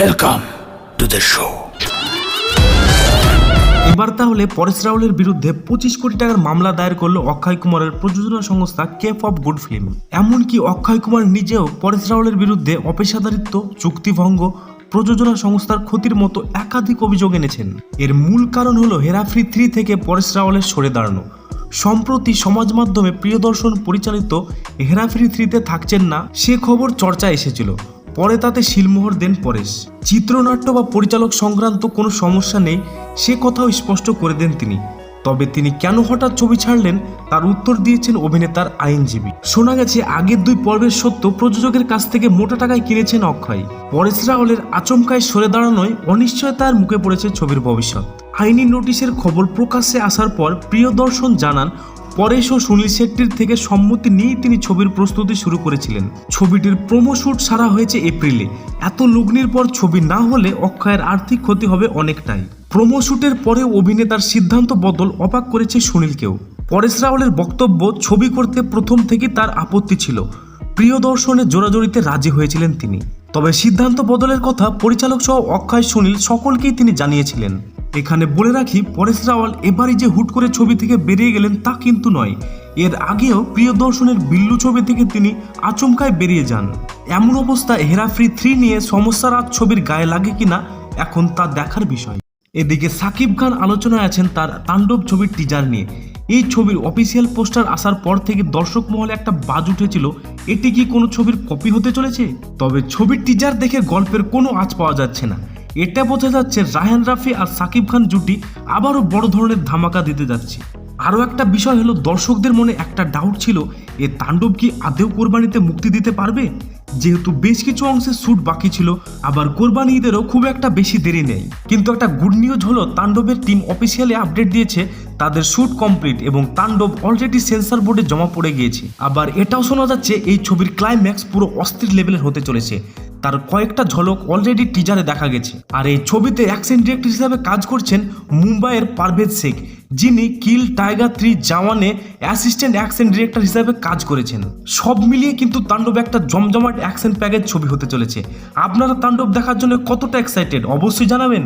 Welcome to the show এবার তাহলে পরেশ রাওয়ালের বিরুদ্ধে পঁচিশ কোটি টাকার মামলা দায়ের করল অক্ষয় কুমারের প্রযোজনা সংস্থা কেপ অফ গুড ফিল্ম এমনকি অক্ষয় কুমার নিজেও পরেশ রাওয়ালের বিরুদ্ধে অপেশাদারিত্ব, চুক্তিভঙ্গ, প্রযোজনা সংস্থার ক্ষতির মতো একাধিক অভিযোগ এনেছেন। এর মূল কারণ হলো হেরাফ্রি থ্রি থেকে পরেশ রাওয়ালের সরে দাঁড়ানো। সম্প্রতি সমাজ মাধ্যমে প্রিয়দর্শন পরিচালিত হেরাফেরি থ্রিতে থাকছেন না, সে খবর চর্চায় এসেছিল। পরে তাতে শিলমোহর, দেন পরেশ। চিত্রনাট্য বা পরিচালক সংক্রান্ত কোনো সমস্যা নেই, সে কথাও স্পষ্ট করে দেন তিনি। তবে তিনি কেন হঠাৎ ছবি ছাড়লেন, তার উত্তর দিয়েছেন অভিনেতার আইনজীবী। শোনা গেছে, আগের দুই পর্বের সত্য প্রযোজকের কাছ থেকে মোটা টাকায় কিনেছেন অক্ষয়। পরেশ রাওয়ালের আচমকায় সরে দাঁড়ানোয় অনিশ্চয়তার মুখে পড়েছে ছবির ভবিষ্যৎ। আইনি নোটিশের খবর প্রকাশ্যে আসার পর প্রিয়দর্শন জানান পরেশ ও সুনীল শেট্টির থেকে সম্মতি নিয়েই তিনি ছবির প্রস্তুতি শুরু করেছিলেন। ছবিটির প্রোমো শুট সারা হয়েছে এপ্রিলে। এত লগ্নির পর ছবি না হলে অক্ষয়ের আর্থিক ক্ষতি হবে অনেকটাই। প্রোমো শুটের পরে অভিনেতার সিদ্ধান্ত বদল অবাক করেছে সুনীলকেও। পরেশ রাওয়ালের বক্তব্য, ছবি করতে প্রথম থেকে তার আপত্তি ছিল। প্রিয় দর্শনে জোরাজোরিতে রাজি হয়েছিলেন তিনি। তবে সিদ্ধান্ত বদলের কথা পরিচালক সহ অক্ষয়, সুনীল সকলকেই তিনি জানিয়েছিলেন। এখানে বলে রাখি, পরেশ রাওয়াল এবারই যে হুট করে ছবি থেকে বেরিয়ে গেলেন তা কিন্তু নয়। এর আগেও প্রিয় দর্শনের বিল্লু ছবি থেকে তিনি আচমকায় বেরিয়ে যান। এমন অবস্থায় হেরাফ্রি থ্রি নিয়ে সমস্যার আজ ছবির গায়ে লাগে কিনা, এখন তা দেখার বিষয়। এদিকে সাকিব খান আলোচনায় আছেন তার তাণ্ডব ছবির টিজার নিয়ে। এই ছবির অফিসিয়াল পোস্টার আসার পর থেকে দর্শক মহলে একটা বাজ উঠেছিল, এটি কি কোনো ছবির কপি হতে চলেছে? তবে ছবির টিজার দেখে গল্পের কোনো আঁচ পাওয়া যাচ্ছে না। এটা বোঝা যাচ্ছে রায়হান রাফি আর সাকিব খান জুটি আবারও বড় ধরনের ধামাকা দিতে যাচ্ছে। আরও একটা বিষয় হলো, দর্শকদের মনে একটা ডাউট ছিল, এ তাণ্ডব কি আদেও কোরবানিতে মুক্তি দিতে পারবে? যেহেতু বেশ কিছু অংশে শ্যুট বাকি ছিল, আবার কোরবানি ঈদেরও খুব একটা বেশি দেরি নেই। কিন্তু একটা গুড নিউজ হলো, তাণ্ডবের টিম অফিসিয়ালি আপডেট দিয়েছে, তাদের শ্যুট কমপ্লিট এবং তাণ্ডব অলরেডি সেন্সর বোর্ডে জমা পড়ে গিয়েছে। আবার এটাও শোনা যাচ্ছে, এই ছবির ক্লাইম্যাক্স পুরো অস্থির লেভেলের হতে চলেছে। তার কয়েকটা ঝলক অলরেডি টিজারে দেখা গেছে। আর এই ছবিতে অ্যাকশন ডিরেক্টর হিসাবে কাজ করছেন মুম্বাইয়ের পারভেজ শেখ, যিনি কিল টাইগার থ্রি জাওয়ানে অ্যাসিস্ট্যান্ট অ্যাকশন ডিরেক্টর হিসাবে কাজ করেছেন। সব মিলিয়ে কিন্তু তাণ্ডব একটা জমজমাট অ্যাকশন প্যাকেজ ছবি হতে চলেছে। আপনারা তাণ্ডব দেখার জন্য কতটা এক্সাইটেড অবশ্যই জানাবেন।